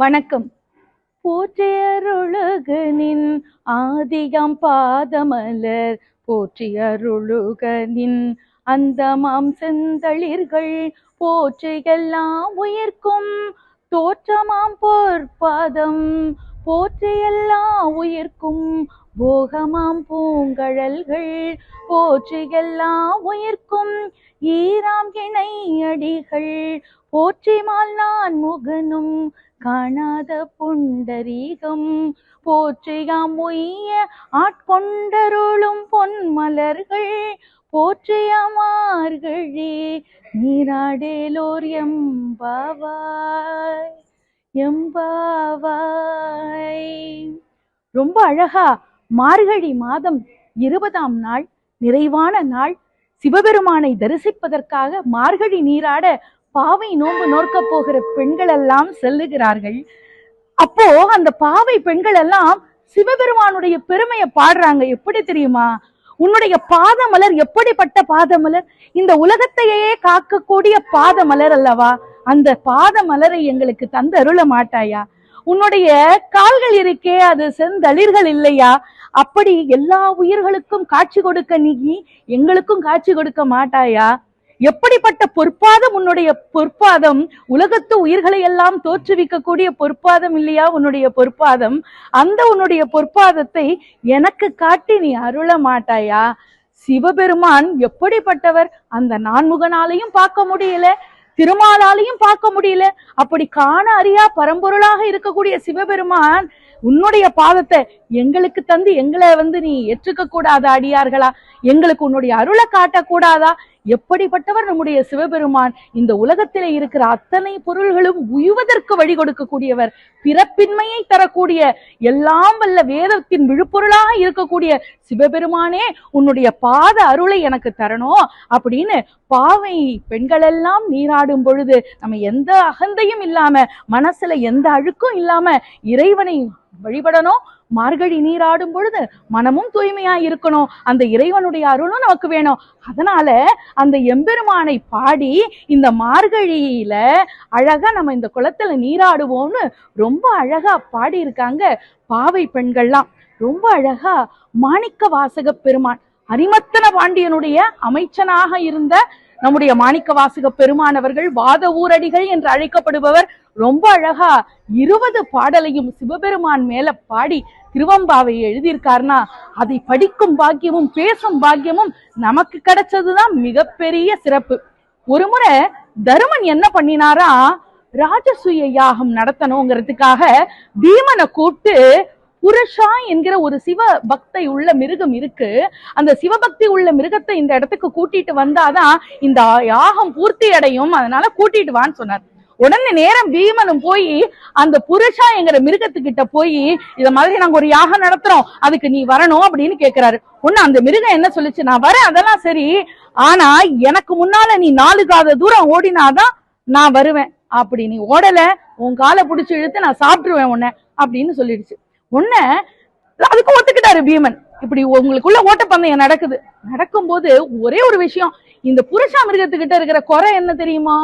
வணக்கம். போற்றியருளுகனின் ஆதியம் பாதமலர் போற்றியருளுகனின் அந்தமாம் செந்தளிர்கள் போற்றி எல்லாம் உயிர்க்கும் தோற்றமாம் பொற்பாதம் போற்றி எல்லா உயிர்க்கும் போகமாம் பூங்கழல்கள் போற்றி எல்லா உயிர்க்கும் ஈராம் இணை அடிகள். போற்றிமால் நான் முகனும் காணாத புண்டரீகம். போற்றியாம் உய்ய ஆட்கொண்டருளும் பொன்மலர்கள். போற்றியமார்களே நீராடேலோர் எம்பாவாய் எம்பாவாய். ரொம்ப அழகா மார்கழி மாதம் இருபதாம் நாள் நிறைவான நாள். சிவபெருமானை தரிசிப்பதற்காக மார்கழி நீராட பாவை நோன்பு நோக்க போகிற பெண்கள் எல்லாம் செல்லுகிறார்கள். அப்போ அந்த பாவை பெண்கள் எல்லாம் சிவபெருமானுடைய பெருமையை பாடுறாங்க. எப்படி தெரியுமா? உன்னுடைய பாதமலர் எப்படிப்பட்ட பாதமலர்? இந்த உலகத்தையே காக்கக்கூடிய பாதமலர் அல்லவா? அந்த பாதமலரை எங்களுக்கு தந்தருள மாட்டாயா? உன்னுடைய கால்கள் இருக்கே அது செந்தளிர்கள் இல்லையா? அப்படி எல்லா உயிர்களுக்கும் காட்சி கொடுக்க நீ எங்களுக்கும் காட்சி கொடுக்க மாட்டாயா? எப்படிப்பட்ட பொற்பாதம் உன்னுடைய பொற்பாதம்? உலகத்து உயிர்களை எல்லாம் தோற்றுவிக்கக்கூடிய பொற்பாதம் இல்லையா உன்னுடைய பொற்பாதம்? அந்த உன்னுடைய பொற்பாதத்தை எனக்கு காட்டி நீ அருள மாட்டாயா? சிவபெருமான் எப்படிப்பட்டவர்? அந்த நான்முகனாலையும் பார்க்க முடியல திருமாலாலையும் பார்க்க முடியல. அப்படி காண அறியா பரம்பொருளாக இருக்கக்கூடிய சிவபெருமான் உன்னுடைய பாதத்தை எங்களுக்கு தந்து எங்களை வந்து நீ ஏற்றுக்க கூடாதா அடியார்களா? எங்களுக்கு உன்னுடைய அருளை காட்டக்கூடாதா? எப்படிப்பட்டவர் நம்முடைய சிவபெருமான்? இந்த உலகத்திலே இருக்கிற அத்தனை பொருள்களும் உய்வதற்கு வழி கொடுக்கக்கூடியவர் பிறப்பின்மையை தரக்கூடிய எல்லாம் வல்ல வேதத்தின் விழுப்பொருளாக இருக்கக்கூடிய சிவபெருமானே உன்னுடைய பாத அருளை எனக்கு தரணும் அப்படின்னு பாவை பெண்களெல்லாம் நீராடும் பொழுது நம்ம எந்த அகந்தையும் இல்லாம மனசுல எந்த அழுக்கும் இல்லாம இறைவனை வழிபடணும் மார்கழி நீராடும் பொழுது மனமும் தூய்மையா இருக்கணும். அந்த இறைவனுடைய அருளும் நமக்கு வேணும். அதனால அந்த எம்பெருமானை பாடி இந்த மார்கழியில அழகா நம்ம இந்த குளத்துல நீராடுவோம்னு ரொம்ப அழகா பாடி இருக்காங்க பாவை பெண்கள்லாம். ரொம்ப அழகா மாணிக்க வாசக பெருமான் அரிமத்தன பாண்டியனுடைய அமைச்சனாக இருந்த நம்முடைய மாணிக்க வாசக பெருமானவர்கள் வாத ஊரடிகள் என்று அழைக்கப்படுபவர் ரொம்ப அழகா இருபது பாடலையும் சிவபெருமான் மேல பாடி திருவம்பாவை எழுதியிருக்காருன்னா அதை படிக்கும் பாக்கியமும் பேசும் பாக்கியமும் நமக்கு கிடைச்சதுதான் மிகப்பெரிய சிறப்பு. ஒரு முறை தருமன் என்ன பண்ணினாரா ராஜசூய யாகம் நடத்தணுங்கிறதுக்காக பீமனை கூப்பிட்டு புருஷா என்கிற ஒரு சிவ பக்தை உள்ள மிருகம் இருக்கு. அந்த சிவபக்தி உள்ள மிருகத்தை இந்த இடத்துக்கு கூட்டிட்டு வந்தாதான் இந்த யாகம் பூர்த்தி அடையும். அதனால கூட்டிட்டு வான்னு சொன்னார். உடனே நேரம் பீமனும் போய் அந்த புருஷா எங்கிற மிருகத்துக்கிட்ட போய் இத மாதிரி நாங்க ஒரு யாகம் நடத்துறோம். அதுக்கு நீ வரணும் அப்படின்னு கேக்குறாரு. ஒண்ணு அந்த மிருகம் என்ன சொல்லுச்சு? நான் வரேன். அதெல்லாம் சரி. ஆனா எனக்கு முன்னால நீ நாலு காத தூரம் ஓடினாதான் நான் வருவேன். அப்படி நீ ஓடல. உன் காலை பிடிச்சி இழுத்து நான் சாப்பிட்டுருவேன் உன்னை அப்படின்னு சொல்லிடுச்சு. உன்ன அதுக்கு ஒத்துக்கிட்டாரு பீமன். இப்படி உங்களுக்குள்ள ஓட்டப்பந்தயம் நடக்குது. நடக்கும்போது ஒரே ஒரு விஷயம். இந்த புருஷா மிருகத்துக்கிட்ட இருக்கிற குறை என்ன தெரியுமா?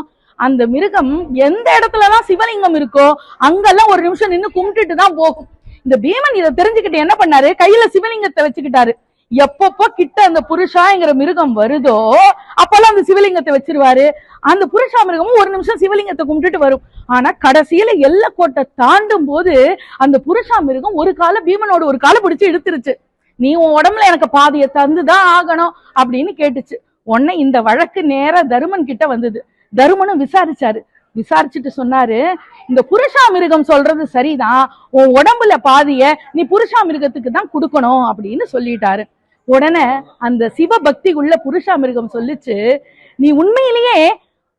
அந்த மிருகம் எந்த இடத்துலலாம் சிவலிங்கம் இருக்கோ அங்கெல்லாம் ஒரு நிமிஷம் நின்று கும்பிட்டுட்டு தான் போகும். இந்த பீமன் இதை தெரிஞ்சுக்கிட்டு என்ன பண்ணாரு? கையில சிவலிங்கத்தை வச்சுக்கிட்டாரு. எப்பப்போ கிட்ட அந்த புருஷாங்கிற மிருகம் வருதோ அப்பெல்லாம் அந்த சிவலிங்கத்தை வச்சிருவாரு. அந்த புருஷா மிருகமும் ஒரு நிமிஷம் சிவலிங்கத்தை கும்பிட்டுட்டு வரும். ஆனா கடைசியில எல்லை கோட்டை தாண்டும் போது அந்த புருஷா மிருகம் ஒரு கால பீமனோட ஒரு காலை பிடிச்சு இழுத்துருச்சு. நீ உன் உடம்புல எனக்கு பாதியை தந்துதான் ஆகணும் அப்படின்னு கேட்டுச்சு. உடனே இந்த வழக்கு நேர தருமன் கிட்ட வந்தது. தருமனும் விசாரிச்சாரு. விசாரிச்சுட்டு சொன்னாரு இந்த புருஷா மிருகம் சொல்றது சரிதான். உன் உடம்புல பாதிய நீ புருஷா மிருகத்துக்கு தான் கொடுக்கணும் அப்படின்னு சொல்லிட்டாரு. உடனே அந்த சிவபக்தி உள்ள புருஷா மிருகம் சொல்லிச்சு நீ உண்மையிலேயே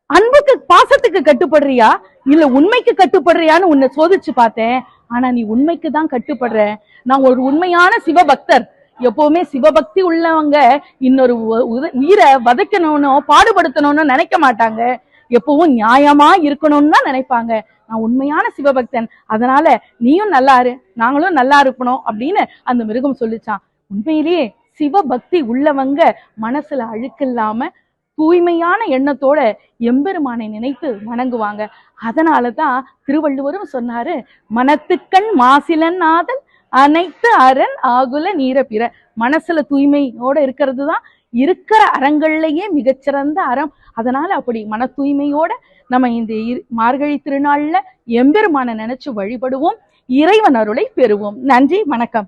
அன்புக்கு பாசத்துக்கு கட்டுப்படுறியா? இல்ல உண்மைக்கு கட்டுப்படுறியான்னு உன்னை சோதிச்சு பார்த்தேன். ஆனா நீ உண்மைக்கு தான் கட்டுப்படுற. நான் ஒரு உண்மையான சிவபக்தர். எப்பவுமே சிவபக்தி உள்ளவங்க இன்னொரு உத- உயிரை வதைக்கணும்னோ பாடுபடுத்தணும்னு நினைக்க மாட்டாங்க. எப்பவும் நியாயமா இருக்கணும்னு தான் நினைப்பாங்க. நான் உண்மையான சிவபக்தன். அதனால நீயும் நல்லா இரு நாங்களும் நல்லா இருக்கணும் அப்படின்னு அந்த மிருகம் சொல்லிச்சான். உண்மையிலேயே சிவபக்தி உள்ளவங்க மனசுல அழுக்கு இல்லாம தூய்மையான எண்ணத்தோட எம்பெருமானை நினைத்து வணங்குவாங்க. அதனால தான் திருவள்ளுவரும் சொன்னாரு மனத்துக்கண் மாசிலன் ஆதல் அனைத்து அரண் ஆகுல நீர பிற மனசுல தூய்மையோட இருக்கிறது தான் இருக்கிற அறங்கள்லயே மிகச்சிறந்த அறம். அதனால அப்படி மன தூய்மையோட நம்ம இந்த இரு- மார்கழி திருநாள்ல எம்பெருமான நினைச்சு வழிபடுவோம். இறைவன் அருளை பெறுவோம். நன்றி வணக்கம்.